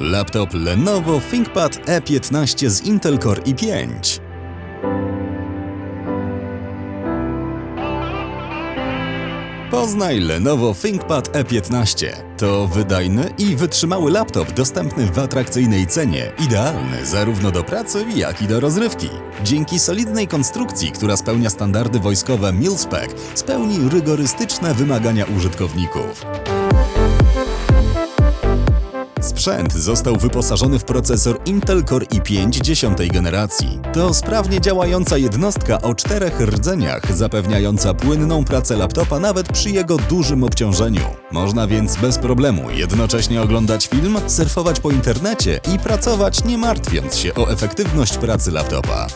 Laptop Lenovo ThinkPad E15 z Intel Core i5. Poznaj Lenovo ThinkPad E15. To wydajny i wytrzymały laptop dostępny w atrakcyjnej cenie, idealny zarówno do pracy, jak i do rozrywki. Dzięki solidnej konstrukcji, która spełnia standardy wojskowe MIL-SPEC, spełni rygorystyczne wymagania użytkowników. Sprzęt został wyposażony w procesor Intel Core i5 dziesiątej generacji. To sprawnie działająca jednostka o czterech rdzeniach, zapewniająca płynną pracę laptopa nawet przy jego dużym obciążeniu. Można więc bez problemu jednocześnie oglądać film, surfować po internecie i pracować nie martwiąc się o efektywność pracy laptopa.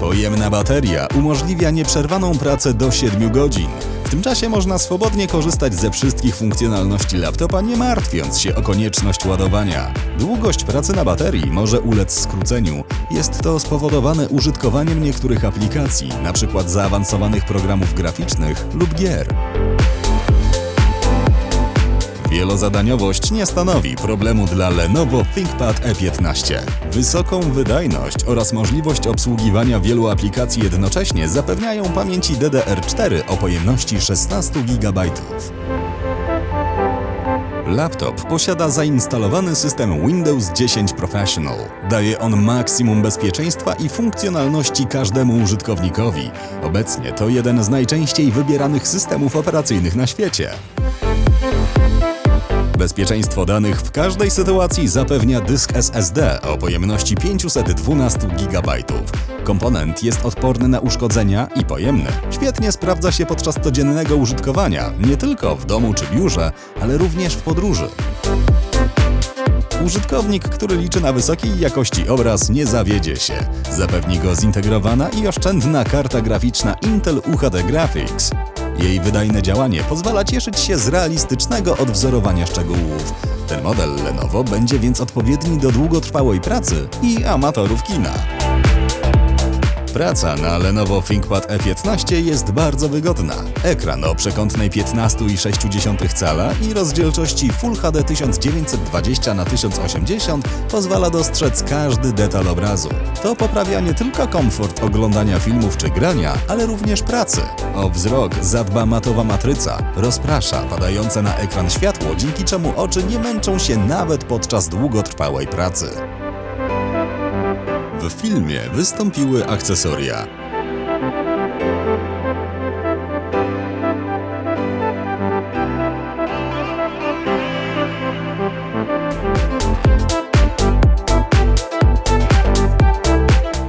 Pojemna bateria umożliwia nieprzerwaną pracę do 7 godzin. W tym czasie można swobodnie korzystać ze wszystkich funkcjonalności laptopa, nie martwiąc się o konieczność ładowania. Długość pracy na baterii może ulec skróceniu. Jest to spowodowane użytkowaniem niektórych aplikacji, np. zaawansowanych programów graficznych lub gier. Wielozadaniowość nie stanowi problemu dla Lenovo ThinkPad E15. Wysoką wydajność oraz możliwość obsługiwania wielu aplikacji jednocześnie zapewniają pamięci DDR4 o pojemności 16 GB. Laptop posiada zainstalowany system Windows 10 Professional. Daje on maksimum bezpieczeństwa i funkcjonalności każdemu użytkownikowi. Obecnie to jeden z najczęściej wybieranych systemów operacyjnych na świecie. Bezpieczeństwo danych w każdej sytuacji zapewnia dysk SSD o pojemności 512 GB. Komponent jest odporny na uszkodzenia i pojemny. Świetnie sprawdza się podczas codziennego użytkowania, nie tylko w domu czy biurze, ale również w podróży. Użytkownik, który liczy na wysokiej jakości obraz, nie zawiedzie się. Zapewni go zintegrowana i oszczędna karta graficzna Intel UHD Graphics. Jej wydajne działanie pozwala cieszyć się z realistycznego odwzorowania szczegółów. Ten model Lenovo będzie więc odpowiedni do długotrwałej pracy i amatorów kina. Praca na Lenovo ThinkPad E15 jest bardzo wygodna. Ekran o przekątnej 15,6 cala i rozdzielczości Full HD 1920 x 1080 pozwala dostrzec każdy detal obrazu. To poprawia nie tylko komfort oglądania filmów czy grania, ale również pracy. O wzrok zadba matowa matryca, rozprasza padające na ekran światło, dzięki czemu oczy nie męczą się nawet podczas długotrwałej pracy. W filmie wystąpiły akcesoria.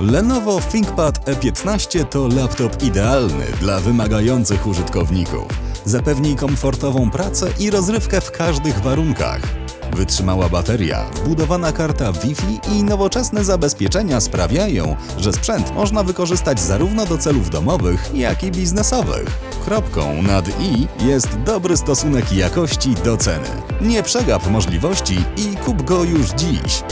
Lenovo ThinkPad E15 to laptop idealny dla wymagających użytkowników. Zapewni komfortową pracę i rozrywkę w każdych warunkach. Wytrzymała bateria, wbudowana karta Wi-Fi i nowoczesne zabezpieczenia sprawiają, że sprzęt można wykorzystać zarówno do celów domowych, jak i biznesowych. Kropką nad i jest dobry stosunek jakości do ceny. Nie przegap możliwości i kup go już dziś.